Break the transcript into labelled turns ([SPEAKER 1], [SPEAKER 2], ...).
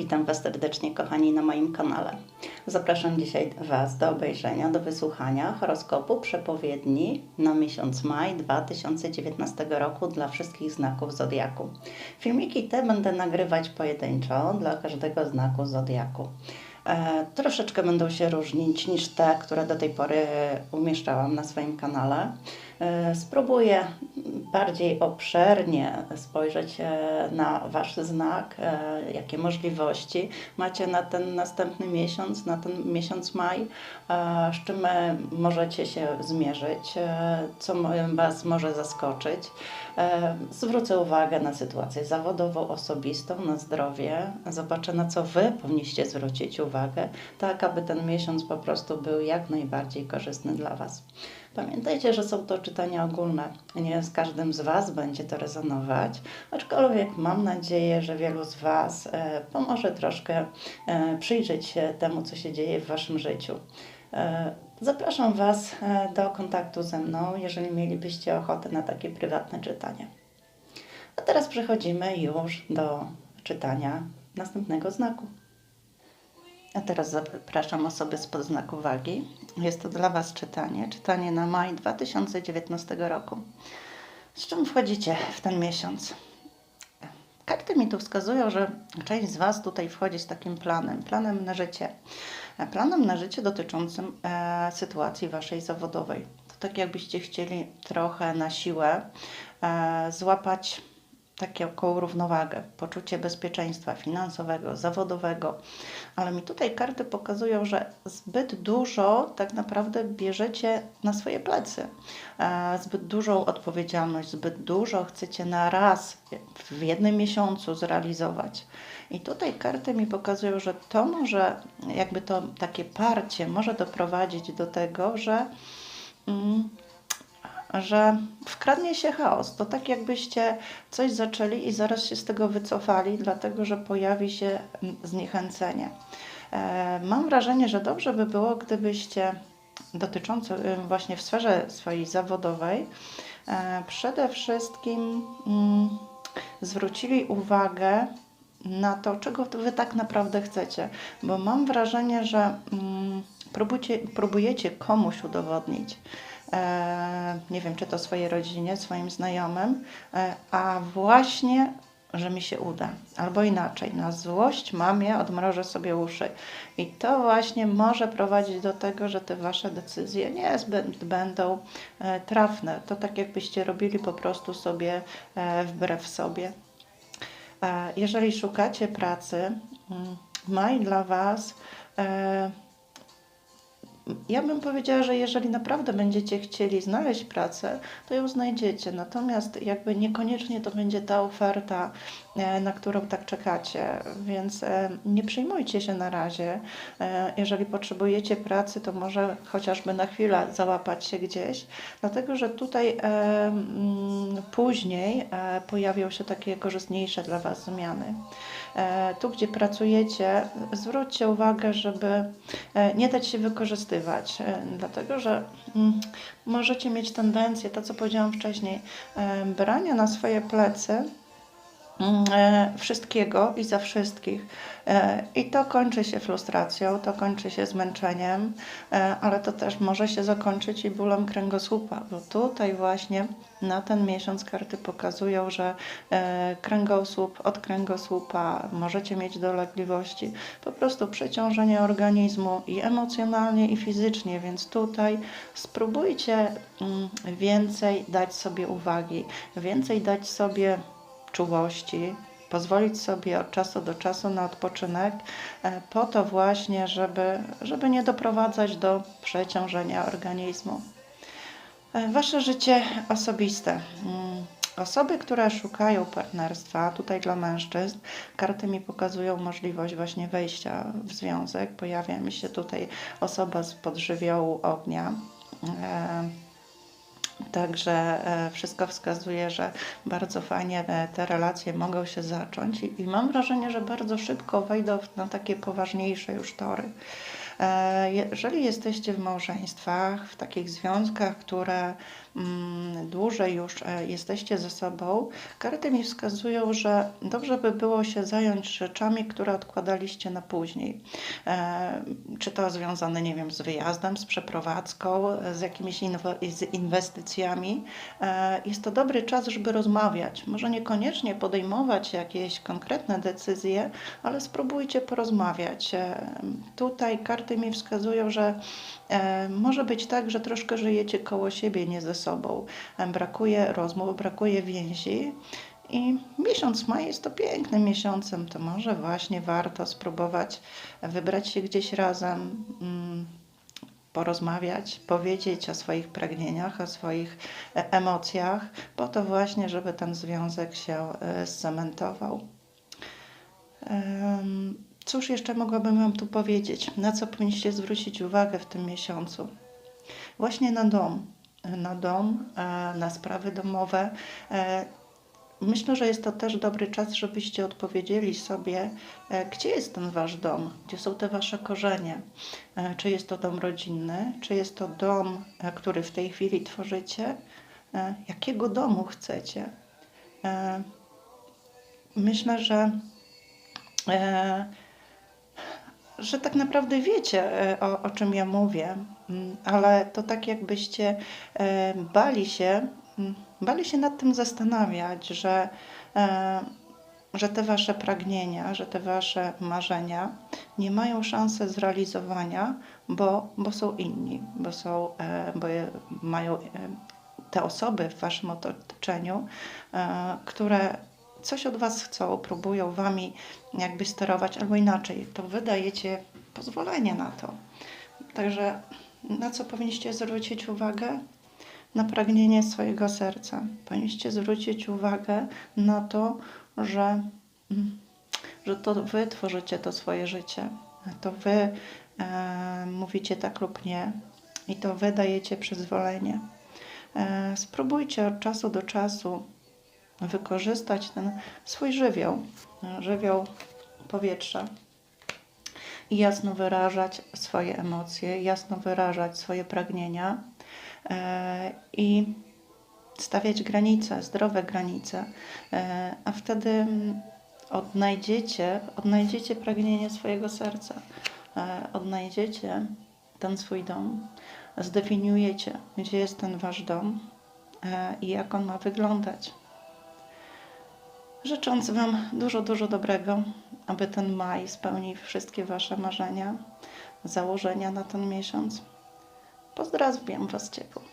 [SPEAKER 1] Witam Was serdecznie, kochani, na moim kanale. Zapraszam dzisiaj Was do obejrzenia, do wysłuchania horoskopu przepowiedni na miesiąc maj 2019 roku dla wszystkich znaków zodiaku. Filmiki te będę nagrywać pojedynczo dla każdego znaku zodiaku. E, troszeczkę będą się różnić niż te, które do tej pory umieszczałam na swoim kanale. E, spróbuję bardziej obszernie spojrzeć e, na Wasz znak, e, jakie możliwości macie na ten następny miesiąc, na ten miesiąc maj, z czym możecie się zmierzyć, co Was może zaskoczyć. Zwrócę uwagę na sytuację zawodową, osobistą, na zdrowie. Zobaczę, na co Wy powinniście zwrócić uwagę, tak aby ten miesiąc po prostu był jak najbardziej korzystny dla Was. Pamiętajcie, że są to czytania ogólne. Nie z każdym z Was będzie to rezonować, aczkolwiek mam nadzieję, że wielu z Was e, pomoże troszkę e, przyjrzeć się temu, co się dzieje w Waszym życiu. E, Zapraszam Was do kontaktu ze mną, jeżeli mielibyście ochotę na takie prywatne czytanie. A teraz przechodzimy już do czytania następnego znaku. A teraz zapraszam osoby spod znaku wagi. Jest to dla Was czytanie, czytanie na maj 2019 roku. Z czym wchodzicie w ten miesiąc? Karty mi tu wskazują, że część z Was tutaj wchodzi z takim planem, planem na życie. Planem na życie dotyczącym e, sytuacji Waszej zawodowej. To tak jakbyście chcieli trochę na siłę e, złapać taką równowagę, poczucie bezpieczeństwa finansowego, zawodowego, ale mi tutaj karty pokazują, że zbyt dużo tak naprawdę bierzecie na swoje plecy, e, zbyt dużą odpowiedzialność, zbyt dużo chcecie na raz w jednym miesiącu zrealizować. I tutaj karty mi pokazują, że to może, jakby to takie parcie może doprowadzić do tego, że. Mm, że wkradnie się chaos. To tak jakbyście coś zaczęli i zaraz się z tego wycofali, dlatego że pojawi się mm, zniechęcenie. E, Mam wrażenie, że dobrze by było, gdybyście dotyczące y, właśnie w sferze swojej zawodowej e, przede wszystkim mm, zwrócili uwagę na to, czego wy tak naprawdę chcecie, bo mam wrażenie, że mm, próbujecie, komuś udowodnić, nie wiem, czy to swojej rodzinie, swoim znajomym, e, a właśnie, że mi się uda. Albo inaczej, na złość mamie odmrożę sobie uszy. I to właśnie może prowadzić do tego, że te wasze decyzje niezbyt będą e, trafne. To tak jakbyście robili po prostu sobie e, wbrew sobie. E, Jeżeli szukacie pracy, mm, maj dla Was. Ja bym powiedziała, że jeżeli naprawdę będziecie chcieli znaleźć pracę, to ją znajdziecie. Natomiast jakby niekoniecznie to będzie ta oferta, e, na którą tak czekacie. Więc e, nie przejmujcie się na razie. E, Jeżeli potrzebujecie pracy, to może chociażby na chwilę załapać się gdzieś, dlatego że tutaj mm, później pojawią się takie korzystniejsze dla Was zmiany. E, Tu, gdzie pracujecie, zwróćcie uwagę, żeby e, nie dać się wykorzystywać, e, dlatego że mm, możecie mieć tendencję, to co powiedziałam wcześniej, brania na swoje plecy wszystkiego i za wszystkich. E, I to kończy się frustracją, to kończy się zmęczeniem, e, ale to też może się zakończyć i bólem kręgosłupa, bo tutaj właśnie na ten miesiąc karty pokazują, że e, kręgosłup od kręgosłupa możecie mieć dolegliwości, po prostu przeciążenie organizmu i emocjonalnie, i fizycznie, więc tutaj spróbujcie mm, więcej dać sobie uwagi, więcej dać sobie czułości, pozwolić sobie od czasu do czasu na odpoczynek, e, po to właśnie, żeby, żeby nie doprowadzać do przeciążenia organizmu. E, Wasze życie osobiste. Mm, Osoby, które szukają partnerstwa, tutaj dla mężczyzn, karty mi pokazują możliwość właśnie wejścia w związek. Pojawia mi się tutaj osoba z podżywiołu ognia. E, Także e, wszystko wskazuje, że bardzo fajnie e, te relacje mogą się zacząć i, i mam wrażenie, że bardzo szybko wejdą na takie poważniejsze już tory. E, Jeżeli jesteście w małżeństwach, w takich związkach, które
[SPEAKER 2] dłużej już e, jesteście ze sobą, karty mi wskazują, że dobrze by było się zająć rzeczami, które odkładaliście na później. E, Czy to związane, nie wiem, z wyjazdem, z przeprowadzką, e, z jakimiś inwestycjami. Jest to dobry czas, żeby rozmawiać. Może niekoniecznie podejmować jakieś konkretne decyzje, ale spróbujcie porozmawiać. Tutaj karty mi wskazują, że może być tak, że troszkę żyjecie koło siebie, nie ze sobą. E, Brakuje rozmów, brakuje więzi. I miesiąc maj jest to pięknym miesiącem, to może właśnie warto spróbować wybrać się gdzieś razem, mm, porozmawiać, powiedzieć o swoich pragnieniach, o swoich e, emocjach, po to właśnie, żeby ten związek się e, scementował. Em, Cóż jeszcze mogłabym Wam tu powiedzieć? Na co powinniście zwrócić uwagę w tym miesiącu? Właśnie na dom. Na dom, e, na sprawy domowe. E, Myślę, że jest to też dobry czas, żebyście odpowiedzieli sobie, e, gdzie jest ten wasz dom, gdzie są te wasze korzenie. Czy jest to dom rodzinny, czy jest to dom, który w tej chwili tworzycie? Jakiego domu chcecie? Myślę, że że tak naprawdę wiecie, o, o czym ja mówię, ale to tak jakbyście e, bali się, mm, bali się nad tym zastanawiać, że, e, że te wasze pragnienia, że te wasze marzenia nie mają szansy zrealizowania, bo, bo są inni, bo są, e, bo mają te osoby w waszym otoczeniu, które coś od was chcą, próbują wami jakby sterować, albo inaczej, to wy dajecie pozwolenie na to. Także na co powinniście zwrócić uwagę? Na pragnienie swojego serca. Powinniście zwrócić uwagę na to, że, mm, że to wy tworzycie to swoje życie. To wy e, mówicie tak lub nie i to wy dajecie przyzwolenie. E, spróbujcie od czasu do czasu wykorzystać ten swój żywioł, e, żywioł powietrza i jasno wyrażać swoje emocje, jasno wyrażać swoje pragnienia e, i stawiać granice, zdrowe granice, e, a wtedy mm, odnajdziecie, odnajdziecie pragnienie swojego serca, e, odnajdziecie ten swój dom, zdefiniujecie, gdzie jest ten wasz dom i jak on ma wyglądać. Życząc Wam dużo, dużo dobrego, aby ten maj spełnił wszystkie Wasze marzenia, założenia na ten miesiąc. Pozdrawiam Was ciepło.